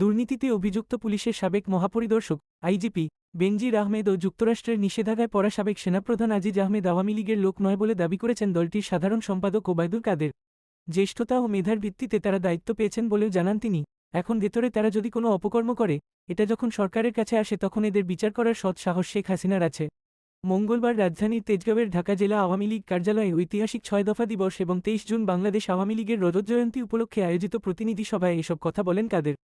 দুর্নীতিতে অভিযুক্ত পুলিশের সাবেক মহাপরিদর্শক, আইজিপি বেনজির আহমেদ ও যুক্তরাষ্ট্রের নিষেধাজ্ঞায় পড়া সাবেক সেনাপ্রধান আজিজ আহমেদ আওয়ামী লীগের লোক নয় বলে দাবি করেছেন দলটির সাধারণ সম্পাদক ওবায়দুল কাদের। জ্যেষ্ঠতা ও মেধার ভিত্তিতে তারা দায়িত্ব পেয়েছেন বলেও জানান তিনি। এখন ভেতরে তারা যদি কোনো অপকর্ম করে, এটা যখন সরকারের কাছে আসে তখন এদের বিচার করার সৎ সাহস শেখ হাসিনার আছে। মঙ্গলবার রাজধানীর তেজগাঁওয়ের ঢাকা জেলা আওয়ামী লীগ কার্যালয়ে ঐতিহাসিক ছয় দফা দিবস এবং তেইশ জুন বাংলাদেশ আওয়ামী লীগের রজত জয়ন্তী উপলক্ষে আয়োজিত প্রতিনিধি সভায় এসব কথা বলেন কাদের।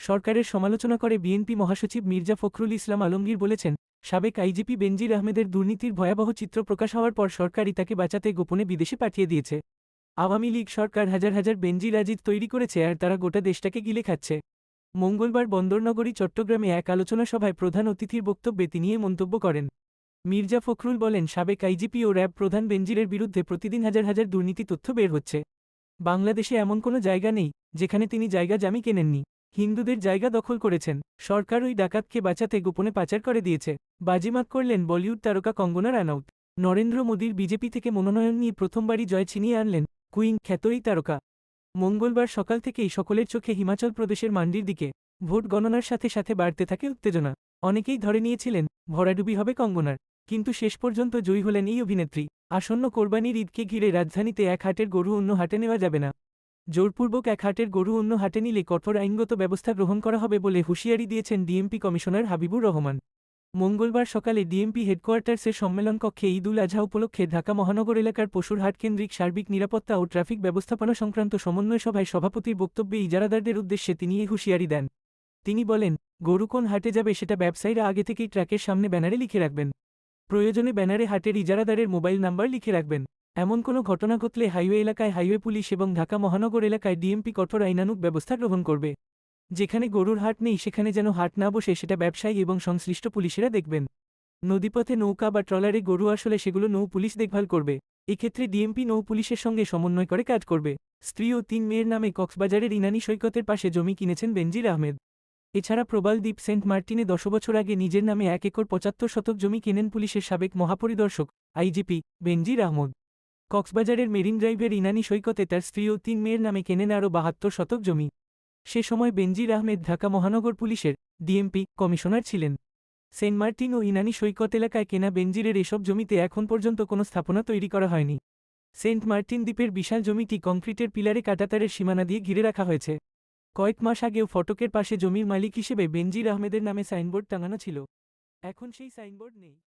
সরকারের সমালোচনা করে বিএনপি মহাসচিব মির্জা ফখরুল ইসলাম আলমগীর বলেছেন, সাবেক আইজিপি বেনজির আহমেদের দুর্নীতির ভয়াবহ চিত্র প্রকাশ হওয়ার পর সরকারই তাকে বাঁচাতে গোপনে বিদেশে পাঠিয়ে দিয়েছে। আওয়ামী লীগ সরকার হাজার হাজার বেনজির আজিজ তৈরি করেছে আর তারা গোটা দেশটাকে গিলে খাচ্ছে। মঙ্গলবার বন্দরনগরী, চট্টগ্রামে এক আলোচনা সভায় প্রধান অতিথির বক্তব্যে তিনি এ মন্তব্য করেন। মির্জা ফখরুল বলেন, সাবেক আইজিপি ও র্যাব প্রধান বেনজিরের বিরুদ্ধে প্রতিদিন হাজার হাজার দুর্নীতি তথ্য বের হচ্ছে। বাংলাদেশে এমন কোনো জায়গা নেই, যেখানে তিনি জায়গা জামি কেনেননি। হিন্দুদের জায়গা দখল করেছেন। সরকার ওই ডাকাতকে বাঁচাতে গোপনে পাচার করে দিয়েছে। বাজিমাত করলেন বলিউড তারকা কঙ্গনা রানাউত। নরেন্দ্র মোদীর বিজেপি থেকে মনোনয়ন নিয়ে প্রথমবারই জয় ছিনিয়ে আনলেন কুইন খ্যাত এই তারকা। মঙ্গলবার সকাল থেকেই সকলের চোখে হিমাচল প্রদেশের মান্ডির দিকে ভোট গণনার সাথে সাথে বাড়তে থাকে উত্তেজনা। অনেকেই ধরে নিয়েছিলেন, ভরাডুবি হবে কঙ্গনার। কিন্তু শেষ পর্যন্ত জয়ী হলেন এই অভিনেত্রী। আসন্ন কোরবানির ঈদকে ঘিরে রাজধানীতে এক হাটের গরু অন্য হাটে নেওয়া যাবে না। জোরপূর্বক এক হাটের গরু অন্য হাটে নিলে কঠোর আইনগত ব্যবস্থা গ্রহণ করা হবে বলে হুঁশিয়ারি দিয়েছেন ডিএমপি কমিশনার হাবিবুর রহমান। মঙ্গলবার সকালে ডিএমপি হেডকোয়ার্টার্সের সম্মেলন কক্ষে ঈদ উল আজহা উপলক্ষে ঢাকা মহানগর এলাকার পশুর হাট কেন্দ্রিক সার্বিক নিরাপত্তা ও ট্রাফিক ব্যবস্থাপনা সংক্রান্ত সমন্বয় সভায় সভাপতির বক্তব্যে ইজারাদারদের উদ্দেশ্যে তিনি এই হুঁশিয়ারি দেন। তিনি বলেন, গরু কোন হাটে যাবে সেটা ব্যবসায়ীরা আগে থেকেই ট্রাকের সামনে ব্যানারে লিখে রাখবেন। প্রয়োজনে ব্যানারে হাটের ইজারাদারের মোবাইল নাম্বার লিখে রাখবেন। এমন কোনো ঘটনা ঘটলে হাইওয়ে এলাকায় হাইওয়ে পুলিশ এবং ঢাকা মহানগর এলাকায় ডিএমপি কঠোর আইনানুক ব্যবস্থা গ্রহণ করবে। যেখানে গরুর হাট নেই, সেখানে যেন হাট না বসে, সেটা ব্যবসায়ী এবং সংশ্লিষ্ট পুলিশেরা দেখবেন। নদীপথে নৌকা বা ট্রলারে গরু আসলে সেগুলো নৌ পুলিশ দেখভাল করবে। এক্ষেত্রে ডিএমপি নৌ পুলিশের সঙ্গে সমন্বয় করে কাজ করবে। স্ত্রী ও তিন মেয়ের নামে কক্সবাজারের ইনানি সৈকতের পাশে জমি কিনেছেন বেনজির আহমেদ। এছাড়া প্রবাল দ্বীপ সেন্ট মার্টিনে দশ বছর আগে নিজের নামে এক একর পঁচাত্তর শতক জমি কেনেন পুলিশের সাবেক মহাপরিদর্শক, আইজিপি বেনজির আহমদ। কক্সবাজারের মেরিন ড্রাইভের ইনানি সৈকতে তার স্ত্রী ও তিন মেয়ের নামে কেনেন আরও বাহাত্তর শতক জমি। সে সময় বেনজির আহমেদ ঢাকা মহানগর পুলিশের ডিএমপি কমিশনার ছিলেন। সেন্ট মার্টিন ও ইনানি সৈকত এলাকায় কেনা বেনজিরের এসব জমিতে এখন পর্যন্ত কোনো স্থাপনা তৈরি করা হয়নি। সেন্ট মার্টিন দ্বীপের বিশাল জমিটি কংক্রিটের পিলারে কাটাতারের সীমানা দিয়ে ঘিরে রাখা হয়েছে। কয়েক মাস আগেও ফটকের পাশে জমির মালিক হিসেবে বেনজির আহমেদের নামে সাইনবোর্ড টাঙানো ছিল। এখন সেই সাইনবোর্ড নেই।